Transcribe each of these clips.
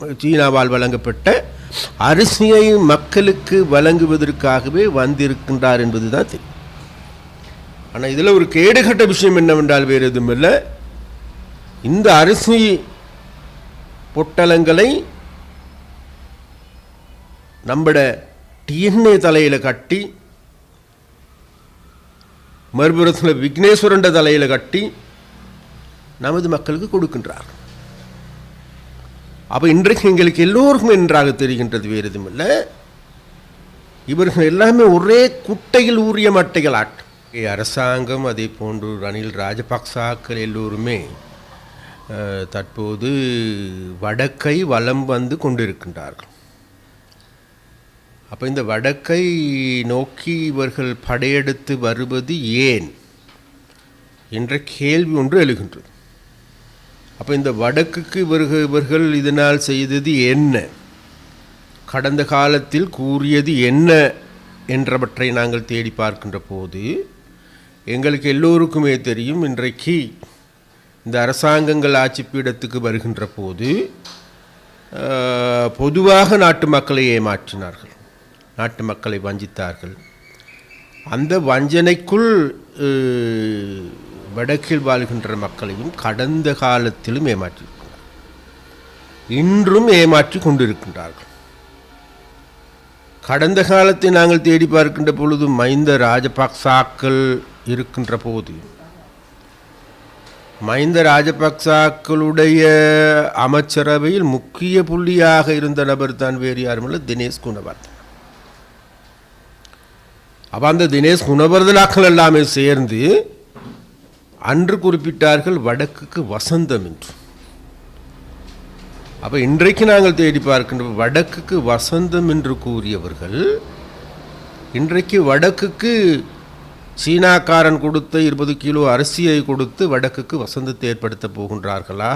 சீனாவால் வழங்கப்பட்ட அரிசியை மக்களுக்கு வழங்குவதற்காகவே வந்திருக்கின்றார் என்பதுதான் தெரியும் ஆனால் இதில் ஒரு கேடுகட்ட விஷயம் என்னவென்றால் வேறு எதுவும் இல்லை இந்த அரிசி பொட்டலங்களை நம்மட டிஎன்ஏ தலையில் கட்டி மறுபுறத்தில் விக்னேஸ்வரண்ட தலையில் கட்டி நமது மக்களுக்கு கொடுக்கின்றார். அப்போ இன்றைக்கு எங்களுக்கு எல்லோருக்கும் நன்றாக தெரிகின்றது வேறு எதுவும் இல்லை. இவர்கள் எல்லாமே ஒரே குட்டையில் ஊறிய மட்டைகள் ஆட்டம் அரசாங்கம் அதே போன்று ரணில் ராஜபக்சாக்கள் எல்லோருமே தற்போது வடக்கை வலம் வந்து கொண்டிருக்கின்றார்கள். அப்போ இந்த வடக்கை நோக்கி இவர்கள் படையெடுத்து வருவது ஏன்? என்ற கேள்வி ஒன்று எழுகின்றது. அப்போ இந்த வடக்குக்கு இவர்கள் இவர்கள் இதனால் செய்தது என்ன? கடந்த காலத்தில் கூறியது என்ன என்றவற்றை நாங்கள் தேடி பார்க்கின்ற போது எங்களுக்கு எல்லோருக்குமே தெரியும் இன்றைக்கு இந்த அரசாங்கங்கள் ஆட்சி பீடத்துக்கு வருகின்ற போது பொதுவாக நாட்டு மக்களை ஏமாற்றினார்கள். நாட்டு மக்களை வஞ்சித்தார்கள். அந்த வஞ்சனைக்குள் வடக்கில் வாழ்கின்ற மக்களையும் கடந்த காலத்திலும் ஏமாற்றியிருக்கிறார்கள் இன்றும் ஏமாற்றி கொண்டிருக்கின்றார்கள். கடந்த காலத்தை நாங்கள் தேடி பார்க்கின்ற பொழுது மைந்த ராஜபக்சாக்கள் இருக்கின்ற போது மைந்த ராஜபக்சாக்களுடைய அமைச்சரவையில் முக்கிய புள்ளியாக இருந்த நபர் தான் வேறு யாருமில்ல தினேஷ் குணவர்தன். அப்போ அந்த தினேஷ் குணவர்தனாக்கள் எல்லாமே சேர்ந்து அன்று குறிப்பிட்டார்கள் வடக்குக்கு வசந்தம் என்று. அப்போ இன்றைக்கு நாங்கள் தேடி பார்க்கின்ற வடக்குக்கு வசந்தம் என்று கூறியவர்கள் இன்றைக்கு வடக்குக்கு சீனாக்காரன் கொடுத்த இருபது கிலோ அரிசியை கொடுத்து வடக்குக்கு வசந்தத்தை ஏற்படுத்த போகின்றார்களா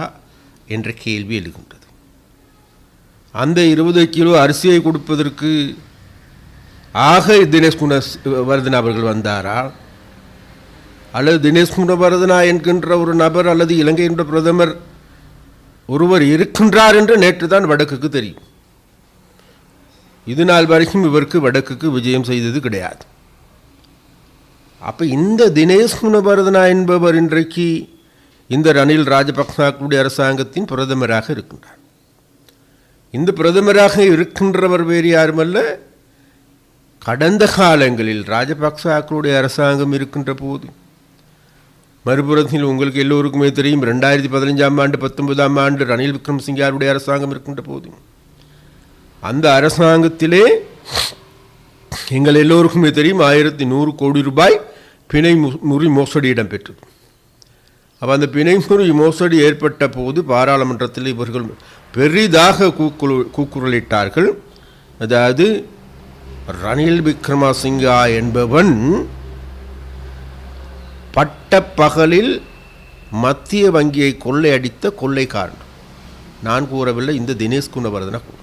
என்ற கேள்வி எழுகின்றது. அந்த இருபது கிலோ அரிசியை கொடுப்பதற்கு ஆக தினேஷ் குணவர்தன் அவர்கள் வந்தாரா? அல்லது தினேஷ் குணபரதனா என்கின்ற ஒரு நபர் அல்லது இலங்கையினுடைய பிரதமர் ஒருவர் இருக்கின்றார் என்று நேற்று தான் வடக்குக்கு தெரியும். இது நாள் வரைக்கும் இவருக்கு வடக்குக்கு விஜயம் செய்தது கிடையாது. அப்போ இந்த தினேஷ் குணபரதனா என்பவர் இன்றைக்கு இந்த ரணில் ராஜபக்சாக்களுடைய அரசாங்கத்தின் பிரதமராக இருக்கின்றார். இந்த பிரதமராக இருக்கின்றவர் வேறு யாருமல்ல கடந்த காலங்களில் ராஜபக்சாக்களுடைய அரசாங்கம் இருக்கின்ற போது மறுபுறத்தில் உங்களுக்கு எல்லோருக்குமே தெரியும் ரெண்டாயிரத்தி பதினஞ்சாம் ஆண்டு பத்தொன்பதாம் ஆண்டு ரணில் விக்ரமசிங்காருடைய அரசாங்கம் இருக்கின்ற போது. அந்த அரசாங்கத்திலே எங்கள் எல்லோருக்குமே தெரியும் ஆயிரத்தி நூறு கோடி ரூபாய் பிணை முறி மோசடி இடம்பெற்றது. அப்போ அந்த பிணை முறி மோசடி ஏற்பட்ட போது பாராளுமன்றத்தில் இவர்கள் பெரிதாக கூக்குழு கூக்குரலிட்டார்கள். அதாவது ரணில் விக்ரமசிங்கா என்பவன் பட்டப்பகலில் மத்திய வங்கியை கொள்ளையடித்த கொள்ளைக்காரன். நான் கூறவில்லை இந்த தினேஷ் குணவர்தன அன்றைக்கும்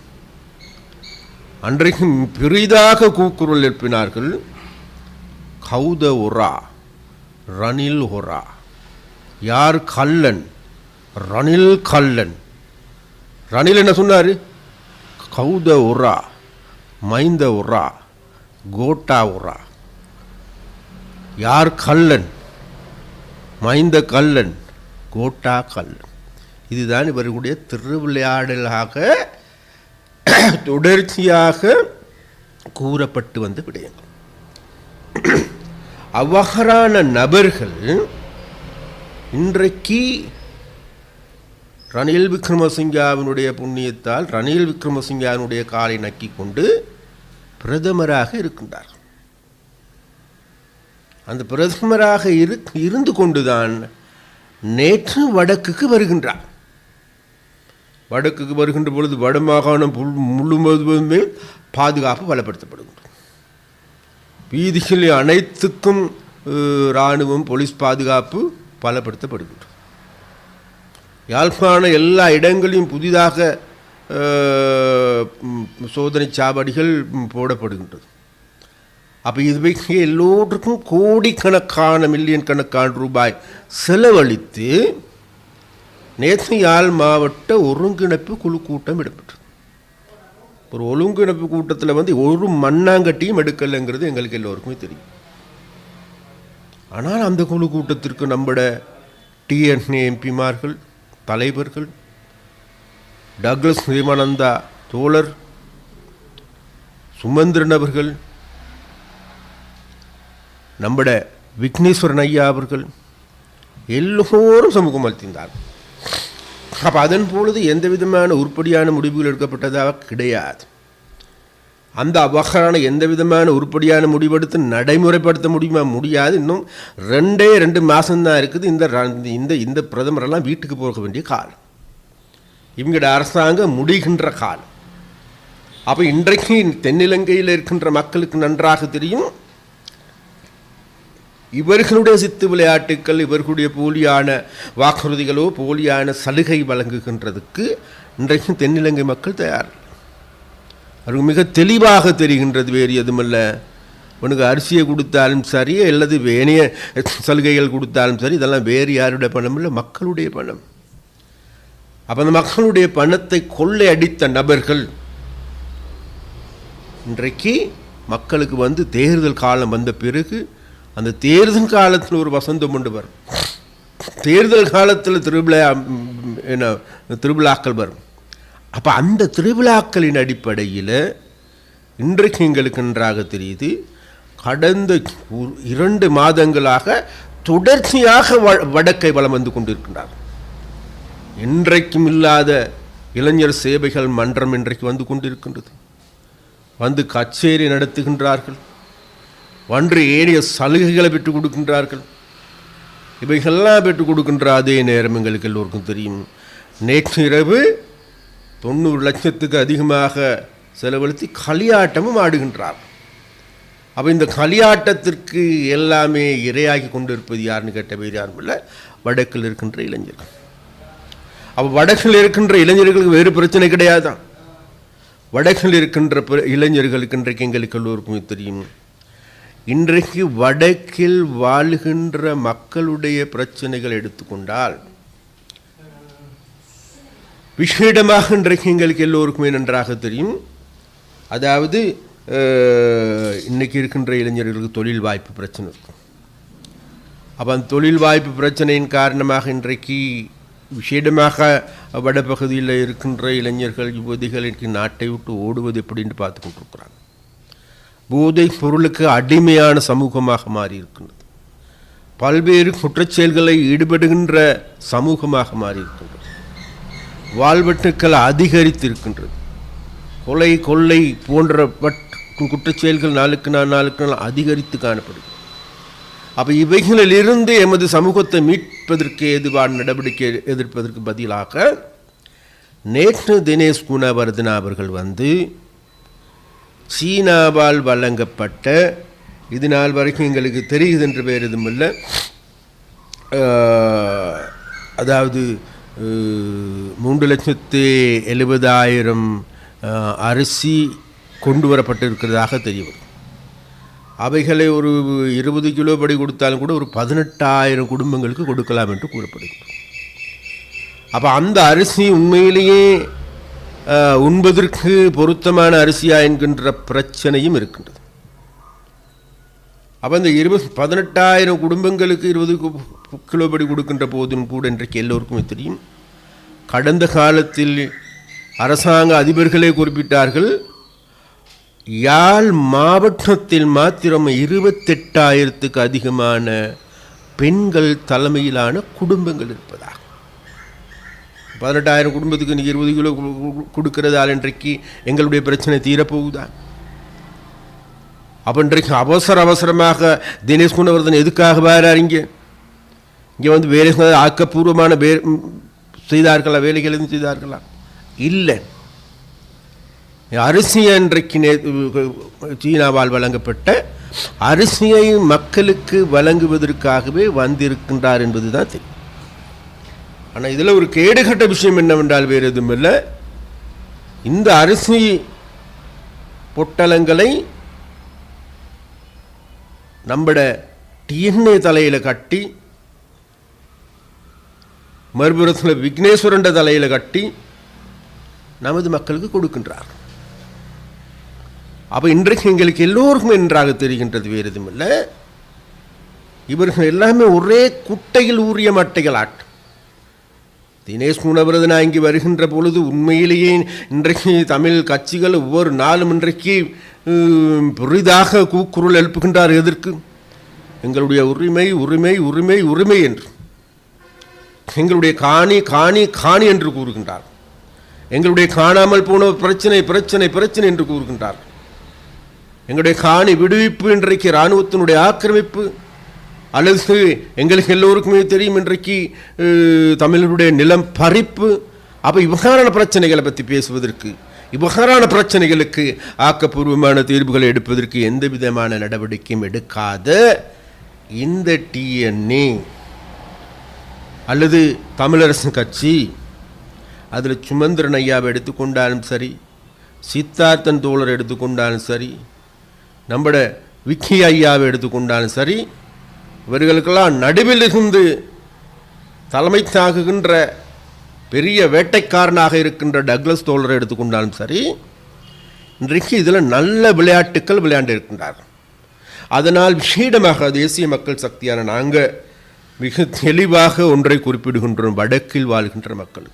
அன்றைக்கு பெரிதாக கூக்குரல் எழுப்பினார்கள் கௌத ஒரா ரணில் ஒரா. யார் கல்லன் ரணில் கல்லன் ரணில் என்ன சொன்னார்? கௌத உரா மைந்த உரா கோட்டா உரா யார் கல்லன் மைந்த கல்லன் கோட்டா கல்லன் இதுதான் இவர்களுடைய திருவிளையாடலாக தொடர்ச்சியாக கூறப்பட்டு வந்த விடயங்கள். அவ்வகரான நபர்கள் இன்றைக்கு ரணில் விக்ரமசிங்காவினுடைய புண்ணியத்தால் ரணில் விக்ரமசிங்காவினுடைய காலை நக்கி கொண்டு பிரதமராக இருக்கின்றார்கள். அந்த பிரதமராக இரு இருந்து கொண்டுதான் நேற்று வடக்குக்கு வருகின்றார். வடக்குக்கு வருகின்ற பொழுது வடமாகாணம் புல்- முழுவதுமே பாதுகாப்பு பலப்படுத்தப்படுகின்றது. வீதிகள் அனைத்துக்கும் இராணுவம் போலீஸ் பாதுகாப்பு பலப்படுத்தப்படுகின்றது. யாழ்ப்பாண எல்லா இடங்களிலும் புதிதாக சோதனை சாவடிகள் போடப்படுகின்றது. அப்போ இதுவைக்கு எல்லோருக்கும் கோடிக்கணக்கான மில்லியன் கணக்கான ரூபாய் செலவழித்து நேற்று யாழ் மாவட்ட ஒருங்கிணைப்பு குழு கூட்டம் இடம்பெற்றது. ஒரு ஒருங்கிணைப்பு கூட்டத்தில் வந்து ஒரு மண்ணாங்கட்டியும் எடுக்கலைங்கிறது எங்களுக்கு எல்லோருக்குமே தெரியும். ஆனால் அந்த குழு கூட்டத்திற்கு நம்மட டிஎன்ஏ எம்பிமார்கள் தலைவர்கள் டக்ளஸ் நியமானந்தா தோழர் சுமந்திரன் அவர்கள் நம்மட விக்னேஸ்வரன் ஐயா அவர்கள் எல்லோரும் சமூகம் அளித்திருந்தார் அப்போ அதன் பொழுது எந்த விதமான உருப்படியான முடிவுகள் எடுக்கப்பட்டதாக கிடையாது. அந்த அவ்வகையான எந்த விதமான உருப்படியான முடிவெடுத்து நடைமுறைப்படுத்த முடியுமா முடியாது. இன்னும் ரெண்டே ரெண்டு மாதம்தான் இருக்குது. இந்த இந்த இந்த பிரதமரெல்லாம் வீட்டுக்கு போக வேண்டிய காலம். இவங்களோட அரசாங்கம் முடிகின்ற காலம். அப்போ இன்றைக்கு தென்னிலங்கையில் இருக்கின்ற மக்களுக்கு நன்றாக தெரியும். இவர்களுடைய சித்து விளையாட்டுக்கள் இவர்களுடைய போலியான வாக்குறுதிகளோ போலியான சலுகை வழங்குகின்றதுக்கு இன்றைக்கும் தென்னிலங்கை மக்கள் தயார். அவருக்கு மிக தெளிவாக தெரிகின்றது வேறு எதுவுமல்ல. உனக்கு அரிசியை கொடுத்தாலும் சரி அல்லது வேணைய சலுகைகள் கொடுத்தாலும் சரி இதெல்லாம் வேறு யாருடைய பணம் இல்லை மக்களுடைய பணம். அப்போ அந்த மக்களுடைய பணத்தை கொள்ளை அடித்த நபர்கள் இன்றைக்கு மக்களுக்கு வந்து தேர்தல் காலம் வந்த பிறகு அந்த தேர்தல் காலத்தில் ஒரு வசந்தம் கொண்டு வரும் தேர்தல் காலத்தில் திருவிழா என்ன திருவிழாக்கள் வரும். அப்போ அந்த திருவிழாக்களின் அடிப்படையில் இன்றைக்கு எங்களுக்கு நன்றாக தெரியுது. கடந்த ஒரு- இரண்டு மாதங்களாக தொடர்ச்சியாக வ- வடக்கை வலம் வந்து கொண்டிருக்கின்றார். இன்றைக்கும் இல்லாத இளைஞர் சேவைகள் மன்றம் இன்றைக்கு வந்து கொண்டிருக்கின்றது. வந்து கச்சேரி நடத்துகின்றார்கள். ஒன்று ஏறிய சலுகைகளை பெற்றுக் கொடுக்கின்றார்கள். இவைகள்லாம் பெற்றுக் கொடுக்கின்ற அதே நேரம் எங்களுக்கு எல்லோருக்கும் தெரியும். நேற்று இரவு தொண்ணூறு லட்சத்துக்கு அதிகமாக செலவழித்து களியாட்டமும் ஆடுகின்றார். அப்போ இந்த களியாட்டத்திற்கு எல்லாமே இரையாகி கொண்டிருப்பது யாருன்னு கேட்ட பேர் யாரும் இல்லை. வடக்கில் இருக்கின்ற இளைஞர்கள். அப்போ வடக்கில் இருக்கின்ற இளைஞர்களுக்கு வேறு பிரச்சனை கிடையாதான் வடக்கில் இருக்கின்ற பிற- இளைஞர்களுக்கு இன்றைக்கு எங்களுக்கு எல்லோருக்குமே தெரியும். இன்றைக்கு வடக்கில் வாழுகின்ற மக்களுடைய பிரச்சனைகள் எடுத்துக்கொண்டால் விசேடமாக இன்றைக்கு எங்களுக்கு எல்லோருக்குமே நன்றாக தெரியும். அதாவது இன்றைக்கி இருக்கின்ற இளைஞர்களுக்கு தொழில் வாய்ப்பு பிரச்சனை இருக்கும். அப்போ அந்த தொழில் வாய்ப்பு பிரச்சனையின் காரணமாக இன்றைக்கு விசேடமாக வடபகுதியில் இருக்கின்ற இளைஞர்கள் யுவதிகள் இன்றைக்கு நாட்டை விட்டு ஓடுவது எப்படின்னு பார்த்து கொண்டிருக்கிறாங்க போதை பொருளுக்கு அடிமையான சமூகமாக மாறி இருக்கின்றது பல்வேறு குற்றச்செயல்களை ஈடுபடுகின்ற சமூகமாக மாறி இருக்கின்றது வாழ்வெட்டுக்கள் அதிகரித்திருக்கின்றது. கொலை கொள்ளை போன்ற குற்றச்செயல்கள் நாளுக்கு நாள் நாளுக்கு நாள் அதிகரித்து காணப்படுகிறது. அப்போ இவைகளிலிருந்து எமது சமூகத்தை மீட்பதற்கு எதுவான நடவடிக்கை எதிர்ப்பதற்கு பதிலாக நேற்று தினேஷ் குணவர்தனா அவர்கள் வந்து சீனாவால் வழங்கப்பட்ட இது நாள் வரைக்கும் எங்களுக்கு தெரியுது என்று பேர் எதுவும் இல்லை. அதாவது மூன்று லட்சத்து எழுபதாயிரம் அரிசி கொண்டு வரப்பட்டிருக்கிறதாக தெரியும். அவைகளை ஒரு இருபது கிலோ படி கொடுத்தாலும் கூட ஒரு பதினெட்டாயிரம் குடும்பங்களுக்கு கொடுக்கலாம் என்று கூறப்படுகிறது. அப்போ அந்த அரிசி உண்மையிலேயே உண்பதற்கு பொருத்தமான அரிசியா என்கின்ற பிரச்சனையும் இருக்கின்றது. அப்போ இந்த இருபது பதினெட்டாயிரம் குடும்பங்களுக்கு இருபது கு- கிலோபடி கொடுக்கின்ற போதும் கூட இன்றைக்கு எல்லோருக்குமே தெரியும். கடந்த காலத்தில் அரசாங்க அதிபர்களே குறிப்பிட்டார்கள் யாழ் மாவட்டத்தில் மாத்திரம் இருபத்தெட்டாயிரத்துக்கு அதிகமான பெண்கள் தலைமையிலான குடும்பங்கள் இருப்பதாக. பதினெட்டாயிரம் குடும்பத்துக்கு நீ இருபது கிலோ கு- கொடுக்கிறதால் இன்றைக்கு எங்களுடைய பிரச்சனை தீரப்போகுதா? அப்போ இன்றைக்கு அவசர அவசரமாக தினேஷ் குணவர்தன் எதுக்காக வரார் இங்கே? இங்கே வந்து வேலை ஆக்கப்பூர்வமான வே செய்தார்களா? வேலைகள் எதுவும் செய்தார்களா? இல்லை. அரிசியை இன்றைக்கு நே- சீனாவால் வழங்கப்பட்ட அரிசியை மக்களுக்கு வழங்குவதற்காகவே வந்திருக்கின்றார் என்பதுதான் தெரியும். ஆனால் இதில் ஒரு கேடுகட்ட விஷயம் என்னவென்றால் வேறு எதுவும் இல்லை இந்த அரிசி பொட்டலங்களை நம்மட டிஎன்ஏ தலையில் கட்டி மறுபுறத்தில் விக்னேஸ்வரண்ட தலையில் கட்டி நமது மக்களுக்கு கொடுக்கின்றார். அப்போ இன்றைக்கு எங்களுக்கு எல்லோருக்கும் நன்றாக தெரிகின்றது வேறு எதுவும் இல்லை இவர்கள் எல்லாமே ஒரே குட்டையில் ஊறிய மட்டைகள் ஆட்டம் தினேஷ் குணவரதனா இங்கு வருகின்ற பொழுது உண்மையிலேயே இன்றைக்கு தமிழ் கட்சிகள் ஒவ்வொரு நாளும் இன்றைக்கு புரிதாக பெரிதாக கூக்குரல் எழுப்புகின்றார் எதற்கு? எங்களுடைய உரிமை உரிமை உரிமை உரிமை என்று. எங்களுடைய காணி காணி காணி என்று கூறுகின்றார். எங்களுடைய காணாமல் போன பிரச்சனை பிரச்சனை பிரச்சனை என்று கூறுகின்றார். எங்களுடைய காணி விடுவிப்பு இன்றைக்கு இராணுவத்தினுடைய ஆக்கிரமிப்பு. அல்லது எங்களுக்கு எல்லோருக்குமே தெரியும் இன்றைக்கு தமிழருடைய நிலம் பறிப்பு. அப்போ இவ்வாறான பிரச்சனைகளை பற்றி பேசுவதற்கு இவ்வாறான பிரச்சனைகளுக்கு ஆக்கப்பூர்வமான தீர்வுகளை எடுப்பதற்கு எந்த விதமான நடவடிக்கையும் எடுக்காத இந்த டிஎன்ஏ அல்லது தமிழரசு கட்சி அதில் சுமந்திரன் ஐயாவை எடுத்துக்கொண்டாலும் சரி சித்தார்த்தன் தோழர் எடுத்துக்கொண்டாலும் சரி நம்மட விக்கி ஐயாவை எடுத்துக்கொண்டாலும் சரி இவர்களுக்கெல்லாம் நடுவில் இருந்து தலைமை தாகுகின்ற பெரிய வேட்டைக்காரனாக இருக்கின்ற டக்ளஸ் தோழரை எடுத்துக்கொண்டாலும் சரி இன்றைக்கு இதில் நல்ல விளையாட்டுக்கள் விளையாண்டு இருக்கின்றார் அதனால் விஷேடமாக தேசிய மக்கள் சக்தியான நாங்கள் மிக தெளிவாக ஒன்றை குறிப்பிடுகின்றோம். வடக்கில் வாழ்கின்ற மக்கள்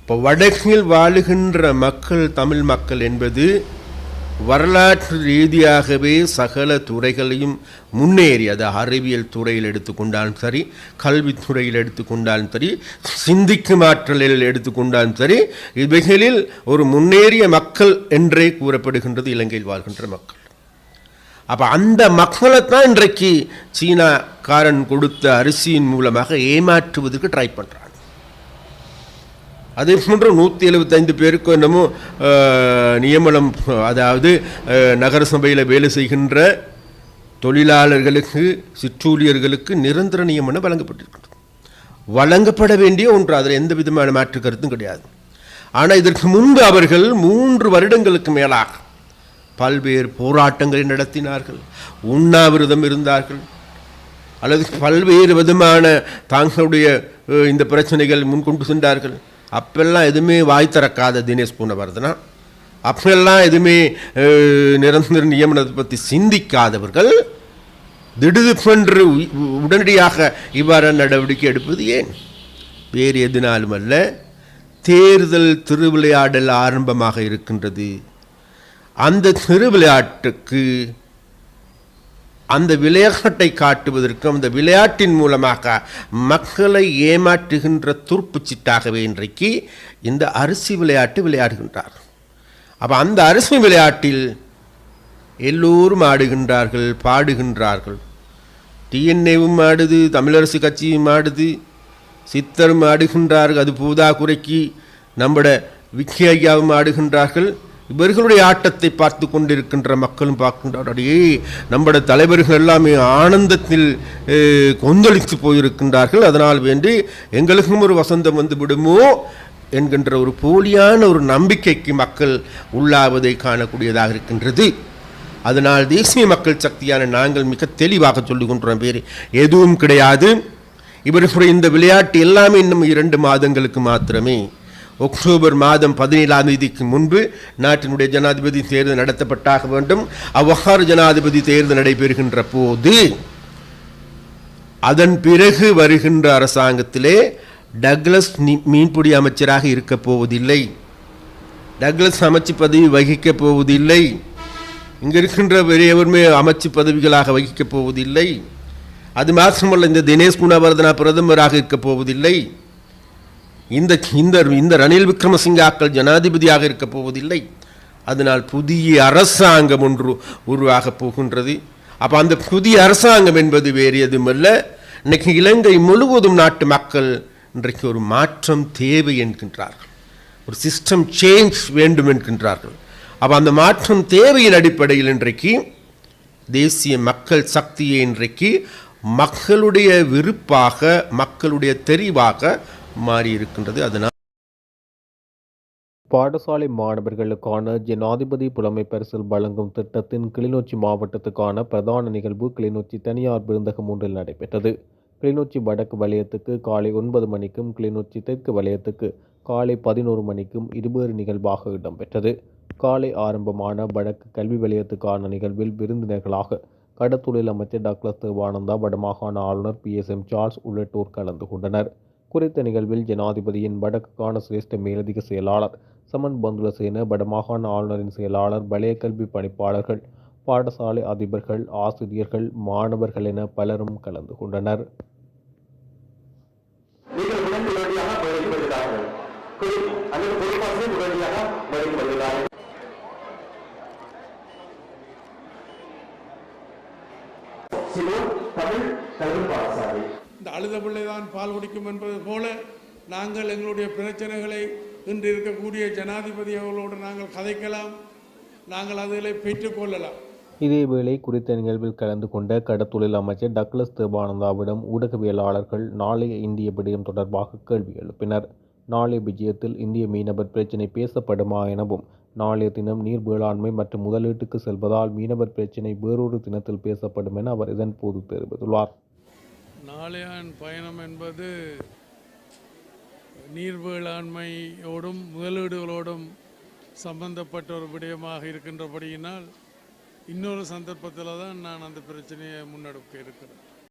இப்போ வடக்கில் வாழுகின்ற மக்கள் தமிழ் மக்கள் என்பது வரலாற்று ரீதியாகவே சகல துறைகளையும் முன்னேறி அது அறிவியல் துறையில் எடுத்துக்கொண்டாலும் சரி கல்வித்துறையில் எடுத்துக்கொண்டாலும் சரி சிந்திக்கும் ஆற்றலில் எடுத்துக்கொண்டாலும் சரி இவைகளில் ஒரு முன்னேறிய மக்கள் என்றே கூறப்படுகின்றது இலங்கையில் வாழ்கின்ற மக்கள். அப்போ அந்த மக்களைத்தான் இன்றைக்கு சீனாக்காரன் கொடுத்த அரிசியின் மூலமாக ஏமாற்றுவதற்கு ட்ரை பண்ணுறாங்க அதே போன்று நூற்றி எழுபத்தைந்து பேருக்கு என்னமோ நியமனம் அதாவது நகரசபையில் நகர சபையில் வேலை செய்கின்ற தொழிலாளர்களுக்கு சிற்றூழியர்களுக்கு நிரந்தர நியமனம் வழங்கப்பட்டிருக்கிறது வழங்கப்பட வேண்டிய ஒன்று அதில் எந்த விதமான மாற்று கருத்தும் கிடையாது. ஆனால் இதற்கு முன்பு அவர்கள் மூன்று வருடங்களுக்கு மேலாக பல்வேறு போராட்டங்களை நடத்தினார்கள் உண்ணாவிரதம் இருந்தார்கள் அல்லது பல்வேறு விதமான தாங்களுடைய இந்த பிரச்சனைகள் முன்கொண்டு சென்றார்கள். அப்பெல்லாம் எதுவுமே வாய் திறக்காத தினேஷ் பூனவர்தனா. அப்பெல்லாம் எதுவுமே நிரந்தர நியமனத்தை பற்றி சிந்திக்காதவர்கள் திடுதிப்பென்று உடனடியாக இவ்வாறு நடவடிக்கை எடுப்பது ஏன்? வேறு எதுனாலும் அல்ல தேர்தல் திருவிளையாடல் ஆரம்பமாக இருக்கின்றது. அந்த திருவிளையாட்டுக்கு அந்த விளையாட்டை காட்டுவதற்கும் அந்த விளையாட்டின் மூலமாக மக்களை ஏமாற்றுகின்ற துருப்பு சிட்டாகவே இன்றைக்கு இந்த அரிசி விளையாட்டு விளையாடுகின்றார். அப்போ அந்த அரிசி விளையாட்டில் எல்லோரும் ஆடுகின்றார்கள் பாடுகின்றார்கள். டிஎன்ஏவும் ஆடுது தமிழரசு கட்சியும் ஆடுது சித்தரும் ஆடுகின்றார்கள் அது பூதா குறைக்கு நம்மட விக்கி ஐயாவும் ஆடுகின்றார்கள். இவர்களுடைய ஆட்டத்தை பார்த்து கொண்டிருக்கின்ற மக்களும் பார்க்கின்றார்கள். நம்முடைய தலைவர்கள் எல்லாமே ஆனந்தத்தில் கொந்தளித்து போயிருக்கின்றார்கள். அதனால் வேண்டி எங்களுக்கும் ஒரு வசந்தம் வந்து விடுமோ என்கின்ற ஒரு போலியான ஒரு நம்பிக்கைக்கு மக்கள் உள்ளாவதை காணக்கூடியதாக இருக்கின்றது. அதனால் தேசிய மக்கள் சக்தியான நாங்கள் மிக தெளிவாக சொல்லிக்கொண்டோம் பேர். எதுவும் கிடையாது. இவர்களுடைய இந்த விளையாட்டு எல்லாமே இன்னும் இரண்டு மாதங்களுக்கு மாத்திரமே. அக்டோபர் மாதம் பதினேழாம் தேதிக்கு முன்பு நாட்டினுடைய ஜனாதிபதி தேர்தல் நடத்தப்பட்டாக வேண்டும். அவ்வாறு ஜனாதிபதி தேர்தல் நடைபெறுகின்ற போது அதன் பிறகு வருகின்ற அரசாங்கத்திலே டக்ளஸ் மீன்பிடி அமைச்சராக இருக்கப் போவதில்லை. டக்ளஸ் அமைச்சு பதவி வகிக்கப் போவதில்லை. இங்கே இருக்கின்ற பெரியவருமே அமைச்சு பதவிகளாக வகிக்கப் போவதில்லை. அது மாத்திரமல்ல இந்த தினேஷ் குணவர்தனா பிரதமராக இருக்கப் போவதில்லை. இந்த இந்த இந்த ரணில் விக்ரமசிங்காக்கள் ஜனாதிபதியாக இருக்கப் போவதில்லை. அதனால் புதிய அரசாங்கம் ஒன்று உருவாகப் போகின்றது. அப்போ அந்த புதிய அரசாங்கம் என்பது வேறு எதுவுமல்ல. இன்றைக்கு இலங்கை முழுவதும் நாட்டு மக்கள் இன்றைக்கு ஒரு மாற்றம் தேவை என்கின்றார்கள். ஒரு சிஸ்டம் சேஞ்ச் வேண்டும் என்கின்றார்கள். அப்போ அந்த மாற்றம் தேவையின் அடிப்படையில் இன்றைக்கு தேசிய மக்கள் சக்தியை இன்றைக்கு மக்களுடைய விருப்பாக மக்களுடைய தெரிவாக மாறி இருக்கின்றது. அதனால் பாடசாலை மாணவர்களுக்கான ஜனாதிபதி புலமை பரிசில் வழங்கும் திட்டத்தின் கிளிநொச்சி மாவட்டத்துக்கான பிரதான நிகழ்வு கிளிநொச்சி தனியார் விருந்தகம் ஒன்றில் நடைபெற்றது. கிளிநொச்சி வடக்கு வலயத்துக்கு காலை ஒன்பது மணிக்கும் கிளிநொச்சி தெற்கு வலயத்துக்கு காலை பதினோரு மணிக்கும் இருவேறு நிகழ்வாக இடம்பெற்றது. காலை ஆரம்பமான வடக்கு கல்வி வலயத்துக்கான நிகழ்வில் விருந்தினர்களாக கடத்தொழில் அமைச்சர் டாக்டர் தேவானந்தா வடமாகாண ஆளுநர் பி எஸ் எம் சார்ல்ஸ் உள்ளிட்டோர் கலந்து கொண்டனர். குறித்த நிகழ்வில் ஜனாதிபதியின் வடக்குக்கான சிரேஷ்ட மேலதிக செயலாளர் சமன் பந்துலசேன வடமாகாண ஆளுநரின் செயலாளர் பழைய கல்வி பணிப்பாளர்கள் பாடசாலை அதிபர்கள் ஆசிரியர்கள் மாணவர்கள் என பலரும் கலந்து கொண்டனர். அழுத பிள்ளைதான் பால் குடிக்கும் என்பது போல நாங்கள் எங்களுடைய பிரச்சனைகளை இன்று இருக்கக்கூடிய ஜனாதிபதி அவர்களோடு நாங்கள் கதைக்கலாம். நாங்கள் அதில் பெற்றுக்கொள்ளலாம் இதேவேளை குறித்த நிகழ்வில் கலந்து கொண்ட கடத்தொழில் அமைச்சர் டக்ளஸ் தேவானந்தாவிடம் ஊடகவியலாளர்கள் நாளைய இந்திய விடயம் தொடர்பாக கேள்வி எழுப்பினர். நாளைய விஜயத்தில் இந்திய மீனவர் பிரச்சினை பேசப்படுமா எனவும் நாளைய தினம் நீர் வேளாண்மை மற்றும் முதலீட்டுக்கு செல்வதால் மீனவர் பிரச்சினை வேறொரு தினத்தில் பேசப்படும் என அவர் இதன்போது தெரிவித்துள்ளார். நாளையான் பயணம் என்பது நீர் வேளாண்மையோடும் முதலீடுகளோடும் சம்பந்தப்பட்ட ஒரு விடயமாக இருக்கின்றபடியினால் இன்னொரு சந்தர்ப்பத்தில் தான் நான் அந்த பிரச்சனையை முன்னெடுக்க இருக்கிறேன்.